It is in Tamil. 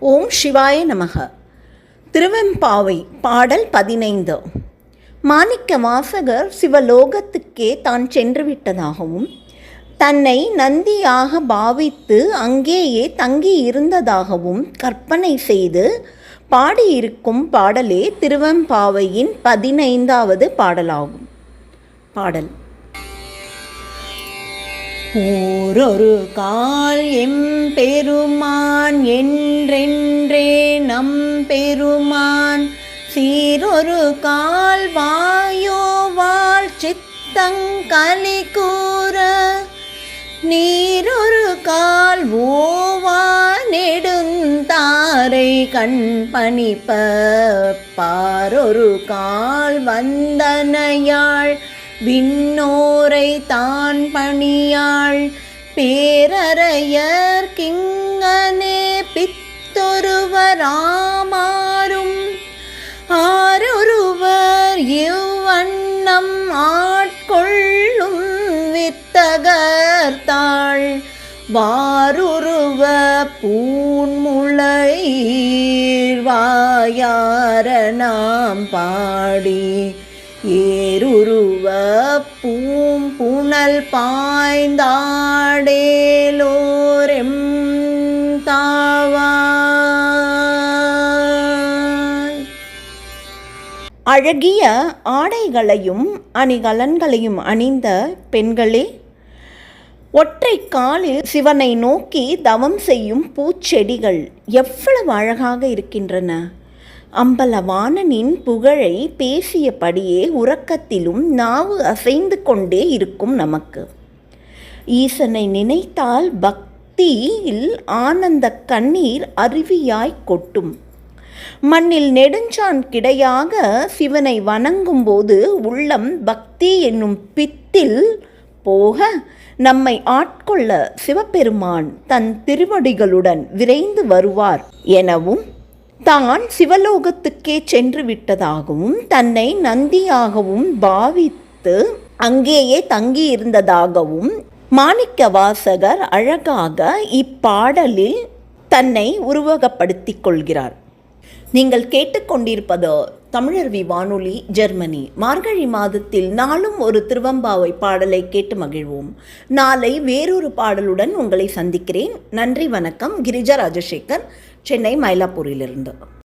ஓம் சிவாய நமக. திருவெம்பாவை பாடல் பதினைந்து. மாணிக்க வாசகர் சிவலோகத்துக்கே தான் சென்று விட்டதாகவும் தன்னை நந்தியாக பாவித்து அங்கேயே தங்கி இருந்ததாகவும் கற்பனை செய்து பாடியிருக்கும் பாடலே திருவெம்பாவையின் பதினைந்தாவது பாடலாகும். பாடல். ஓரொரு கால் எம் பெருமான் என்றென்றே நம் பெருமான். சீரொரு கால் வாயோவாள் சித்தங்கலி கூற. நீரொரு கால் ஓவா நெடுந்தாரை கண் பணிப்ப. பாரொரு கால் வந்தனையாள் விண்ணோரை தான் பணியாள் பேரறையர் கிங்கனே பித்தொருவராமாறும் ஆரொருவர் இவ்வண்ணம் ஆட்கொள்ளும் வித்தகர்த்தாள். வாருருவ பூன்முளை வாயார நாம் பாடி ஏருருவ பூம் புனல் பாய்ந்தாடேலோரெம் தாவாய். அழகிய ஆடைகளையும் அணிகலன்களையும் அணிந்த பெண்களே ஒற்றை காலில் சிவனை நோக்கி தவம் செய்யும் பூச்செடிகள் எவ்வளவு அழகாக இருக்கின்றன. அம்பலவாணனின் புகழை பேசியபடியே உறக்கத்திலும் நாவு அசைந்து கொண்டே இருக்கும் நமக்கு. ஈசனை நினைத்தால் பக்தியில் ஆனந்த கண்ணீர் அருவியாய் கொட்டும். மண்ணில் நெடுஞ்சான் கிடையாக சிவனை வணங்கும்போது உள்ளம் பக்தி என்னும் பித்தில் போக நம்மை ஆட்கொள்ள சிவபெருமான் தன் திருவடிகளுடன் விரைந்து வருவார் எனவும் தான் சிவலோகத்துக்கே சென்று விட்டதாகவும் தன்னை நந்தியாகவும் பாவித்து அங்கேயே தங்கியிருந்ததாகவும் மாணிக்க வாசகர் அழகாக இப்பாடலில் தன்னை உருவகப்படுத்திக் கொள்கிறார். நீங்கள் கேட்டுக்கொண்டிருப்பதோ தமிழர்வி வானொலி ஜெர்மனி. மார்கழி மாதத்தில் நாளும் ஒரு திருவம்பாவை பாடலை கேட்டு மகிழ்வோம். நாளை வேறொரு பாடலுடன் உங்களை சந்திக்கிறேன். நன்றி வணக்கம். கிரிஜா ராஜசேகர் சென்னை மயிலாப்பூரிலிருந்து.